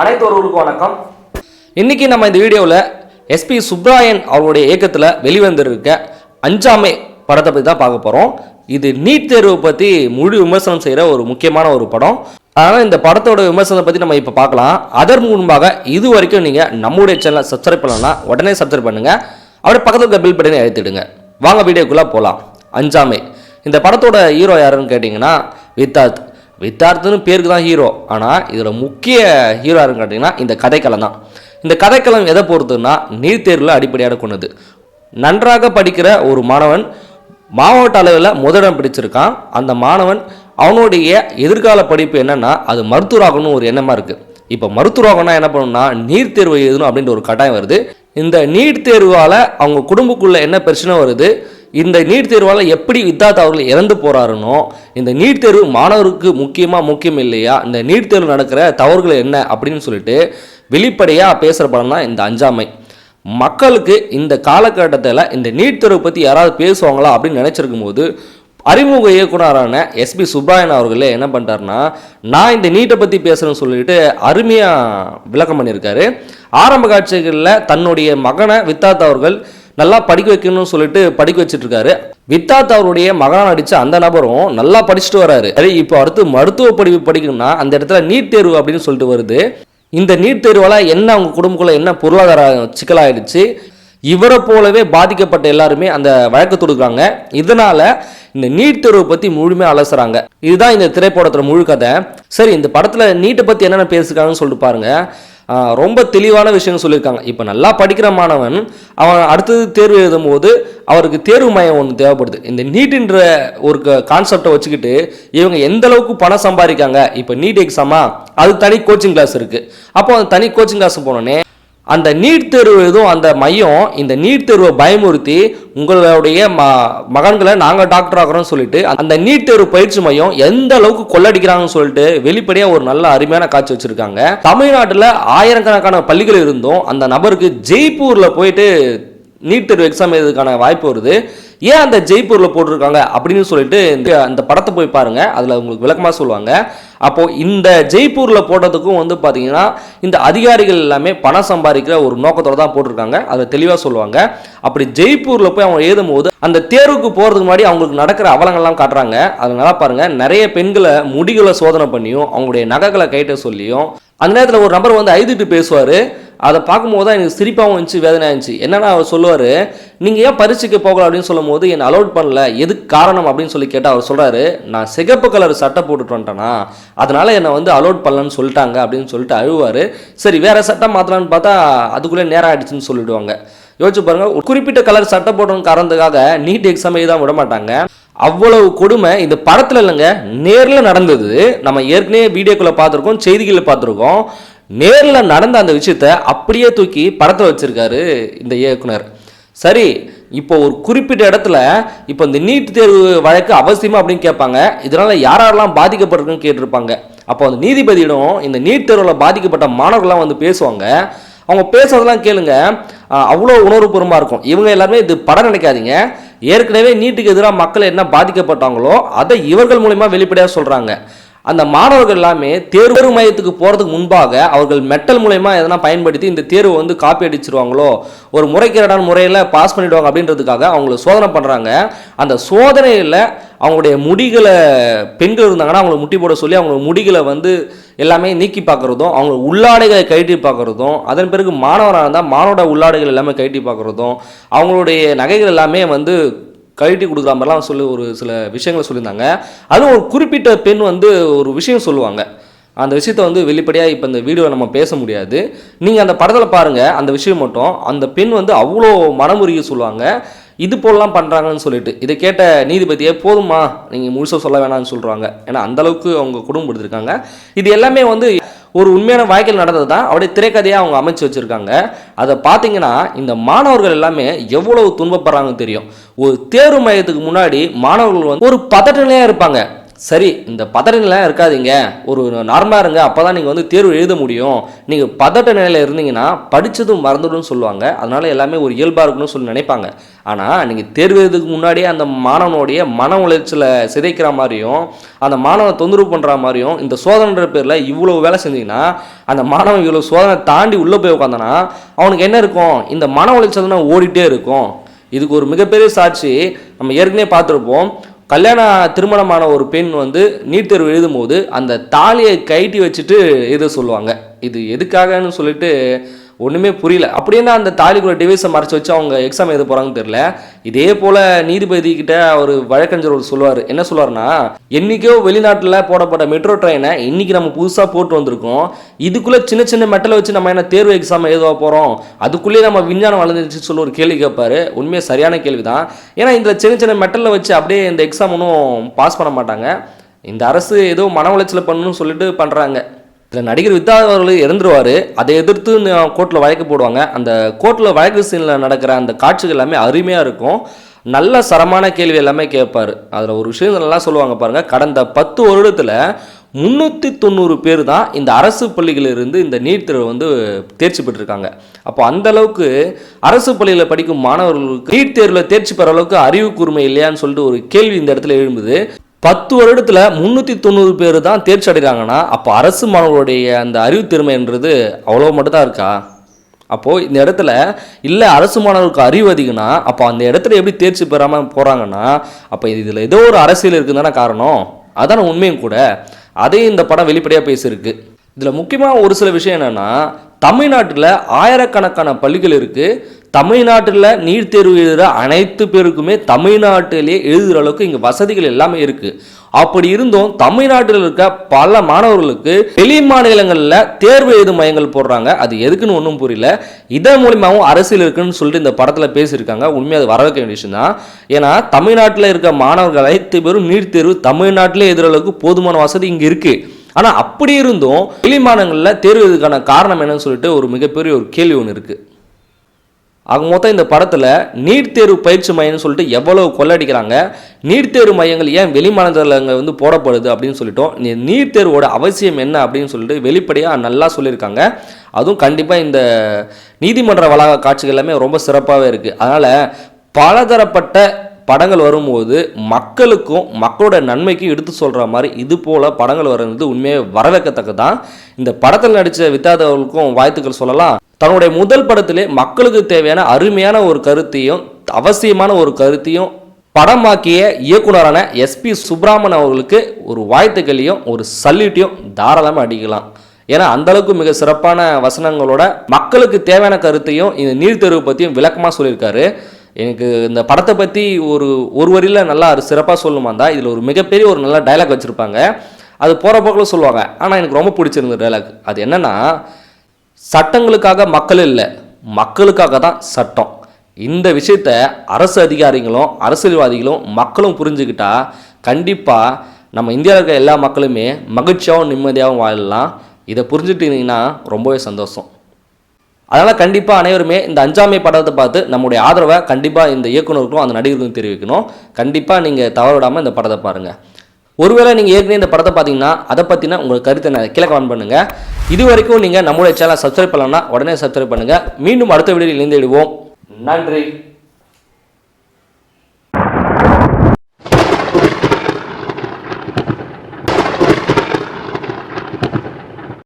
அனைத்தவர்களுக்கும் வணக்கம். இன்னைக்கு நம்ம இந்த வீடியோவில் எஸ்பி சுப்ராயன் அவருடைய இயக்கத்தில் வெளிவந்திருக்க அஞ்சாமை படத்தை பற்றி தான் பார்க்க போகிறோம் இது நீட் தேர்வை பற்றி முழு விமர்சனம் செய்கிற ஒரு முக்கியமான ஒரு படம். அதனால் இந்த படத்தோட விமர்சனத்தை பற்றி நம்ம இப்போ பார்க்கலாம். அதற்கு முன்பாக இது வரைக்கும் நீங்கள் நம்முடைய சேனலை சப்ஸ்கிரைப் பண்ணலன்னா உடனே சப்ஸ்கிரைப் பண்ணுங்கள் அப்படியே பக்கத்தில் இருக்க பில் பட்டனை எழுத்திடுங்க வாங்க வீடியோக்குள்ளே போகலாம் அஞ்சாமை. இந்த படத்தோட ஹீரோ யாருன்னு கேட்டிங்கன்னா வித்தார்த். வித்தார்த்துன்னு பேருக்கு தான் ஹீரோ ஆனால் இதில் முக்கிய ஹீரோ யாருன்னு கேட்டிங்கன்னா இந்த கதைக்களம் தான். இந்த கதைக்களம் எதை பொறுத்துன்னா நீட் தேர்வில் அடிப்படையாக கொண்டது நன்றாக படிக்கிற ஒரு மாணவன் மாவட்ட அளவில் முதலிடம் பிடிச்சிருக்கான். அந்த மாணவன் அவனுடைய எதிர்கால படிப்பு என்னென்னா அது மருத்துவராகணும் ஒரு எண்ணமாக இருக்குது இப்போ மருத்துவராகனா என்ன பண்ணணும்னா நீட் தேர்வு எழுதணும் அப்படின்ற ஒரு கட்டாயம் வருது. இந்த நீட் தேர்வால் அவங்க குடும்பக்குள்ளே என்ன பிரச்சனை வருது? இந்த நீட் தேர்வால் எப்படி வித்தாத் அவர்கள் இறந்து போறாருனோ இந்த நீட் தேர்வு மாணவருக்கு முக்கியமாக முக்கியம் இல்லையா இந்த நீட் தேர்வு நடக்கிற தவறுகள் என்ன அப்படின்னு சொல்லிட்டு வெளிப்படையாக பேசுகிற படம் தான் இந்த அஞ்சாமை. மக்களுக்கு இந்த காலகட்டத்தில் இந்த நீட் தேர்வை பற்றி யாராவது பேசுவாங்களா அப்படின்னு நினச்சிருக்கும் போது அறிமுக இயக்குனரான எஸ்பி சுப்ராயன் அவர்களே என்ன பண்ணிட்டாருன்னா நான் இந்த நீட்டை பற்றி பேசுகிறேன்னு சொல்லிட்டு அருமையாக விளக்கம் பண்ணியிருக்காரு. ஆரம்ப காட்சிகளில் தன்னுடைய மகனை வித்தாத் அவர்கள் நல்லா படிக்க வைக்கணும்னு சொல்லிட்டு படிக்க வச்சுட்டு இருக்காரு வித்தாத் அவருடைய மகனாக நடித்த அந்த நபரும் நல்லா படிச்சுட்டு வராரு. சரி இப்போ அடுத்து மருத்துவ படிப்பு படிக்கணும்னா அந்த இடத்துல நீட் தேர்வு அப்படின்னு சொல்லிட்டு வருது. இந்த நீட் தேர்வால் என்ன அவங்க குடும்பக்குள்ள என்ன பொருளாதார சிக்கலாயிடுச்சு? இவரை போலவே பாதிக்கப்பட்ட எல்லாருமே அந்த வழக்கு தொடுக்குறாங்க. இதனால இந்த நீட் தேர்வை பத்தி முழுமையாக அலசுறாங்க. இதுதான் இந்த திரைப்படத்தோட முழு கதை. சரி இந்த படத்துல நீட்டை பத்தி என்னென்ன பேசுகிறாங்கன்னு சொல்லிட்டு பாருங்க. ரொம்ப தெளிவான விஷயம் சொல்லியிருக்காங்க. இப்போ நல்லா படிக்கிற மாணவன் அவன் அடுத்தது தேர்வு எழுதும் போது அவருக்கு தேர்வு மையம் ஒன்று தேவைப்படுது. இந்த நீட்டுன்ற ஒரு கான்செப்டை வச்சுக்கிட்டு இவங்க எந்த அளவுக்கு பணம் சம்பாதிக்காங்க இப்போ நீட் எக்ஸாமா அது தனி கோச்சிங் கிளாஸ் இருக்குது அப்போ அந்த தனி கோச்சிங் கிளாஸ் போனோடனே அந்த நீட் தேர்வு எதுவும் அந்த மையம் இந்த நீட் தேர்வை பயமுறுத்தி உங்களுடைய ம மகன்களை நாங்கள் டாக்டர் ஆகிறோம்னு சொல்லிட்டு அந்த நீட் தேர்வு பயிற்சி மையம் எந்த அளவுக்கு கொள்ளடிக்கிறாங்கன்னு சொல்லிட்டு வெளிப்படையாக ஒரு நல்ல அருமையான காட்சி வச்சிருக்காங்க. தமிழ்நாட்டில் ஆயிரக்கணக்கான பள்ளிகள் இருந்தும் அந்த நபருக்கு ஜெய்ப்பூரில் போயிட்டு நீட் தேர்வு எக்ஸாம் எழுதுக்கான வாய்ப்பு வருது. ஏன் அந்த ஜெய்ப்பூரில் போட்டிருக்காங்க அப்படின்னு சொல்லிட்டு இந்த அந்த படத்தை போய் பாருங்க. அதில் உங்களுக்கு விளக்கமாக சொல்லுவாங்க. அப்போ இந்த ஜெய்ப்பூரில் போட்டதுக்கும் வந்து பார்த்தீங்கன்னா இந்த அதிகாரிகள் எல்லாமே பணம் சம்பாதிக்கிற ஒரு நோக்கத்தோட தான் போட்டிருக்காங்க. அதை தெளிவாக சொல்லுவாங்க. அப்படி ஜெய்ப்பூரில் போய் அவங்க எழுதும் போது அந்த தேர்வுக்கு போகிறதுக்கு முன்னாடி அவங்களுக்கு நடக்கிற அவலங்கள்லாம் காட்டுறாங்க. அதனால பாருங்க நிறைய பெண்களை முடிகளை சோதனை பண்ணியும் அவங்களுடைய நகைகளை கைட்ட சொல்லியும் அந்த நேரத்தில் ஒரு நபர் வந்து ஐதுட்டு பேசுவார். அதை பார்க்கும்போது தான் எனக்கு சிரிப்பாகவும் இருந்துச்சு வேதனையாக இருந்துச்சு. என்னன்னா அவர் சொல்லுவார் நீங்கள் ஏன் பரீட்சைக்கு போகல? அப்படின்னு சொல்லும் போது என்னை அலோட் பண்ணல. எதுக்கு காரணம்? அப்படின்னு சொல்லி கேட்டால் அவர் சொல்கிறாரு நான் சிகப்பு கலர் சட்டை போட்டுட்டு வந்துட்டேனா? அதனால் என்னை வந்து அலோட் பண்ணலன்னு சொல்லிட்டாங்க. அப்படின்னு சொல்லிட்டு அழுவார். சரி வேறு சட்டை மாற்றலான்னு பார்த்தா அதுக்குள்ளே நேரம் ஆயிடுச்சுன்னு சொல்லிவிடுவாங்க யோசிச்சு பாருங்க ஒரு குறிப்பிட்ட கலர் சட்டை போடணும் காரணத்துக்காக நீட் எக்ஸாம் எழுத விட மாட்டாங்க அவ்வளவு கொடுமை இந்த படத்துல இல்லைங்க. நேரில் நடந்தது. நம்ம ஏற்கனவே வீடியோக்குள்ள பார்த்துருக்கோம் செய்திகளில் பார்த்துருக்கோம். நேரில் நடந்த அந்த விஷயத்த அப்படியே தூக்கி படத்தில் வச்சிருக்காரு இந்த இயக்குனர். சரி இப்போ ஒரு குறிப்பிட்ட இடத்துல இப்போ இந்த நீட் தேர்வு வழக்கு அவசியமா அப்படின்னு கேட்பாங்க. இதனால யார் யாரெல்லாம் பாதிக்கப்பட்டிருக்குன்னு கேட்டிருப்பாங்க. அப்போ அந்த நீதிபதியிடம் இந்த நீட் தேர்வில் பாதிக்கப்பட்ட மாணவர்கள்லாம் வந்து பேசுவாங்க. அவங்க பேசுறதெல்லாம் கேளுங்க. அவ்வளோ உணர்வுபூர்வமாக இருக்கும். இவங்க எல்லாருமே இது படம் நினைக்காதீங்க. ஏற்கனவே நீட்டுக்கு எதிராக மக்கள் என்ன பாதிக்கப்பட்டாங்களோ அதை இவர்கள் மூலிமா வெளிப்படையாக சொல்கிறாங்க அந்த மாணவர்கள் எல்லாமே தேர்வு மையத்துக்கு போகிறதுக்கு முன்பாக அவர்கள் மெட்டல் மூலயமா எதனா பயன்படுத்தி இந்த தேர்வை வந்து காப்பி அடிச்சிருவாங்களோ ஒரு முறைகேடான முறையில் பாஸ் பண்ணிவிடுவாங்க அப்படின்றதுக்காக அவங்கள சோதனை பண்ணுறாங்க அந்த சோதனையில் அவங்களுடைய முடிகளை பெண்கள் இருந்தாங்கன்னா அவங்களை முட்டி போட சொல்லி அவங்க முடிகளை வந்து எல்லாமே நீக்கி பார்க்குறதும் அவங்க உள்ளாடைகளை கழட்டி பார்க்குறதும் அதன் பிறகு மாணவராக இருந்தால் மாணவோட உள்ளாடைகள் எல்லாமே கழட்டி பார்க்குறதும் அவங்களுடைய நகைகள் எல்லாமே வந்து கழட்டி கொடுக்குற மாதிரிலாம் சொல்லி ஒரு சில விஷயங்களை சொல்லியிருந்தாங்க. அதுவும் ஒரு குறிப்பிட்ட பெண் வந்து ஒரு விஷயம் சொல்லுவாங்க. அந்த விஷயத்த வந்து வெளிப்படையாக இப்போ இந்த வீடியோ நம்ம பேச முடியாது. நீங்கள் அந்த படத்தில் பாருங்கள் அந்த விஷயம் மட்டும். அந்த பெண் வந்து அவ்வளோ மனமுறிய சொல்லுவாங்க. இது போலலாம் பண்ணுறாங்கன்னு சொல்லிட்டு. இதை கேட்ட நீதிபதியே போதுமா நீங்கள் முழுசாக சொல்ல வேணாம்னு சொல்கிறாங்க ஏன்னா அந்த அளவுக்கு அவங்க குடும்பம் கொடுத்துருக்காங்க. இது எல்லாமே வந்து ஒரு உண்மையான வாழ்க்கையில் நடந்தது தான். அப்படியே திரைக்கதையாக அவங்க அமைச்சு வச்சுருக்காங்க. அதை பார்த்தீங்கன்னா இந்த மாணவர்கள் எல்லாமே எவ்வளவு துன்பப்படுறாங்கன்னு தெரியும். ஒரு தேர்வு மையத்துக்கு முன்னாடி மாணவர்கள் வந்து ஒரு பதட்டிலையாக இருப்பாங்க. சரி இந்த பதட்டம்லாம் இருக்காதீங்க. ஒரு நார்மலாக இருங்க அப்போ தான் நீங்கள் வந்து தேர்வு எழுத முடியும். நீங்கள் பதட்ட நிலையில் இருந்தீங்கன்னா படித்ததும் மறந்துடும் சொல்லுவாங்க. அதனால் எல்லாமே ஒரு இயல்பாக இருக்கணும்னு சொல்லி நினைப்பாங்க. ஆனால் நீங்கள் தேர்வு எழுதுக்கு முன்னாடியே அந்த மாணவனுடைய மன உளைச்சலை சிதைக்கிற மாதிரியும் அந்த மாணவனை தொந்தரவு பண்ணுற மாதிரியும் இந்த சோதனைன்ற பேரில் இவ்வளோ வேலை செஞ்சீங்கன்னா அந்த மாணவன் இவ்வளோ சோதனை தாண்டி உள்ளே போய் உட்காந்தனா அவனுக்கு என்ன இருக்கும்? இந்த மன உளைச்சல் தான் ஓடிட்டே இருக்கும். இதுக்கு ஒரு மிகப்பெரிய சாட்சி நம்ம ஏற்கனவே பார்த்துருப்போம். கல்யாண திருமணமான ஒரு பெண் வந்து நீட் தேர்வு எழுதும்போது அந்த தாலியை கைட்டி வச்சுட்டு இதை சொல்லுவாங்க? இது எதுக்காகன்னு சொல்லிட்டு ஒன்றுமே புரியல. அப்படின்னா அந்த தாலிக்குள்ள டிவைஸை மறைச்சி வச்சு அவங்க எக்ஸாம் எழுத போகிறாங்கன்னு தெரியல. இதே போல் நீதிபதி கிட்ட ஒரு வழக்கறிஞர் ஒரு சொல்லுவார். என்ன சொல்லுவார்னா என்னைக்கோ வெளிநாட்டில் போடப்பட்ட மெட்ரோ ட்ரெயினை இன்னைக்கு நம்ம புதுசாக போட்டு வந்திருக்கோம். இதுக்குள்ளே சின்ன சின்ன மெட்டலை வச்சு நம்ம என்ன தேர்வு எக்ஸாம் எழுத போகிறோம் அதுக்குள்ளேயே நம்ம விஞ்ஞானம் வளர்ந்துருச்சு சொல்லி ஒரு கேள்வி கேட்பார் உண்மையாக சரியான கேள்வி தான் ஏன்னா இந்த சின்ன சின்ன மெட்டலில் வச்சு அப்படியே இந்த எக்ஸாம் ஒன்றும் பாஸ் பண்ண மாட்டாங்க. இந்த அரசு ஏதோ மன உளைச்சல் பண்ணணும்னு சொல்லிட்டு பண்ணுறாங்க இதில் நடிகர் வித்யா அவர்கள் இறந்துருவார். அதை எதிர்த்து கோர்ட்டில் வழக்கு போடுவாங்க. அந்த கோர்ட்டில் வழக்கு சீனில் நடக்கிற அந்த காட்சிகள் எல்லாமே அருமையாக இருக்கும். நல்ல சரமான கேள்வி எல்லாமே கேட்பார். அதில் ஒரு விஷயம் நல்லா சொல்லுவாங்க பாருங்கள் கடந்த பத்து வருடத்தில் முந்நூற்றி தொண்ணூறு பேர் தான் இந்த அரசு பள்ளிகளிலிருந்து இந்த நீட் தேர்வு வந்து தேர்ச்சி பெற்றிருக்காங்க. அப்போ அந்த அளவுக்கு அரசு பள்ளியில் படிக்கும் மாணவர்களுக்கு நீட் தேர்வில் தேர்ச்சி பெற அளவுக்கு அறிவு கூர்மை இல்லையான்னு சொல்லிட்டு ஒரு கேள்வி இந்த இடத்துல எழும்புது. பத்து வருடத்தில் முந்நூற்றி தொண்ணூறு பேர் தான் தேர்ச்சி அடைகிறாங்கன்னா அப்போ அரசு மாணவர்களுடைய அந்த அறிவுத்திறமைன்றது அவ்வளோ மட்டும் தான் இருக்கா? அப்போது இந்த இடத்துல இல்லை அரசு மாணவர்களுக்கு அறிவு அதிகம்னா அப்போ அந்த இடத்துல எப்படி தேர்ச்சி பெறாமல் போகிறாங்கன்னா அப்போ இதில் ஏதோ ஒரு அரசியல் இருக்குன்னு தானே காரணம்? அதான உண்மையும் கூட. அதையும் இந்த படம் வெளிப்படையாக பேசியிருக்கு. இதில் முக்கியமாக ஒரு சில விஷயம் என்னென்னா தமிழ்நாட்டில் ஆயிரக்கணக்கான பள்ளிகள் இருக்குது தமிழ்நாட்டில் நீட் தேர்வு எழுதுகிற அனைத்து பேருக்குமே தமிழ்நாட்டிலே எழுதுகிற அளவுக்கு இங்கே வசதிகள் எல்லாமே இருக்குது அப்படி இருந்தும் தமிழ்நாட்டில் இருக்க பல மாணவர்களுக்கு வெளி மாநிலங்களில் தேர்வு எழுதும் மையங்கள் போடுறாங்க. அது எதுக்குன்னு ஒன்றும் புரியல. இதன் மூலியமாகவும் அரசியல் இருக்குன்னு சொல்லிட்டு இந்த படத்தில் பேசியிருக்காங்க. உண்மையாக அது வரவேற்க வேண்டிய விஷயம் தான். ஏன்னா தமிழ்நாட்டில் இருக்க மாணவர்கள் அனைத்து பேரும் நீட் தேர்வு தமிழ்நாட்டிலே எழுதுகிற அளவுக்கு போதுமான வசதி இங்கே இருக்குது ஆனால் அப்படி இருந்தும் வெளிமாநிலங்களில் தேர்வு காரணம் என்னன்னு சொல்லிட்டு ஒரு மிகப்பெரிய ஒரு கேள்வி ஒன்று இருக்குது ஆக மொத்தம் இந்த படத்தில் நீட் தேர்வு பயிற்சி மையம்னு சொல்லிட்டு எவ்வளவு கொள்ளடிக்கிறாங்க நீட் தேர்வு மையங்கள் ஏன் வெளி மாநிலங்களில் வந்து போடப்படுது அப்படின்னு சொல்லிட்டோம். நீ- நீட் தேர்வோட அவசியம் என்ன அப்படின்னு சொல்லிட்டு வெளிப்படையாக நல்லா சொல்லியிருக்காங்க. அதுவும் கண்டிப்பாக இந்த நீதிமன்ற வளாக காட்சிகள் எல்லாமே ரொம்ப சிறப்பாகவே இருக்குது அதனால் பலதரப்பட்ட படங்கள் வரும்போது மக்களுக்கும் மக்களோட நன்மைக்கும் எடுத்து சொல்கிற மாதிரி இது போல் படங்கள் வர்றது உண்மையாக வரவேற்கத்தக்கதான் இந்த படத்தில் நடித்த வித்தாதவர்களுக்கும் வாழ்த்துக்கள் சொல்லலாம். தன்னுடைய முதல் படத்திலே மக்களுக்கு தேவையான அருமையான ஒரு கருத்தையும் அவசியமான ஒரு கருத்தையும் படமாக்கிய இயக்குனரான எஸ்பி சுப்பிராமன் அவர்களுக்கு ஒரு வாழ்த்துக்களையும் ஒரு சல்யூட்டையும் தாராளமாக அடிக்கலாம். ஏன்னா அந்தளவுக்கு மிக சிறப்பான வசனங்களோட மக்களுக்கு தேவையான கருத்தையும் இந்த நீட் தேர்வு பற்றியும் விளக்கமாக சொல்லியிருக்காரு. எனக்கு இந்த படத்தை பற்றி ஒரு ஒரு வரியில் நல்லா சிறப்பாக சொல்லணுமா இருந்தால் இதில் ஒரு மிகப்பெரிய ஒரு நல்ல டைலாக் வச்சுருப்பாங்க. அது போகிற போக்கில் சொல்லுவாங்க. ஆனால் எனக்கு ரொம்ப பிடிச்சிருந்த டைலாக் அது என்னென்னா சட்டங்களுக்காக மக்கள் இல்லை மக்களுக்காக தான் சட்டம். இந்த விஷயத்த அரசு அதிகாரிகளும் அரசியல்வாதிகளும் மக்களும் புரிஞ்சுக்கிட்டா கண்டிப்பாக நம்ம இந்தியாவில் இருக்க எல்லா மக்களுமே மகிழ்ச்சியாகவும் நிம்மதியாகவும் வாழலாம். இதை புரிஞ்சுட்டீங்கன்னா ரொம்பவே சந்தோஷம். அதனால் கண்டிப்பாக அனைவருமே இந்த அஞ்சாமை படத்தை பார்த்து நம்முடைய ஆதரவை கண்டிப்பாக இந்த இயக்குனருக்கும் அந்த நடிகருக்கும் தெரிவிக்கணும். கண்டிப்பாக நீங்கள் தவறவிடாமல் இந்த படத்தை பாருங்கள் ஒருவேளை நீங்கள் ஏற்கனவே இந்த படத்தை பார்த்தீங்கன்னா அதை பற்றின உங்கள் கருத்தை நான் கீழே கமெண்ட் பண்ணுங்கள் இது வரைக்கும் நீங்கள் நம்மளுடைய சேனலை சப்ஸ்கிரைப் பண்ணலன்னா உடனே சப்ஸ்கிரைப் பண்ணுங்கள் மீண்டும் அடுத்த வீடியோவில் இணைந்து விடுவோம் நன்றி.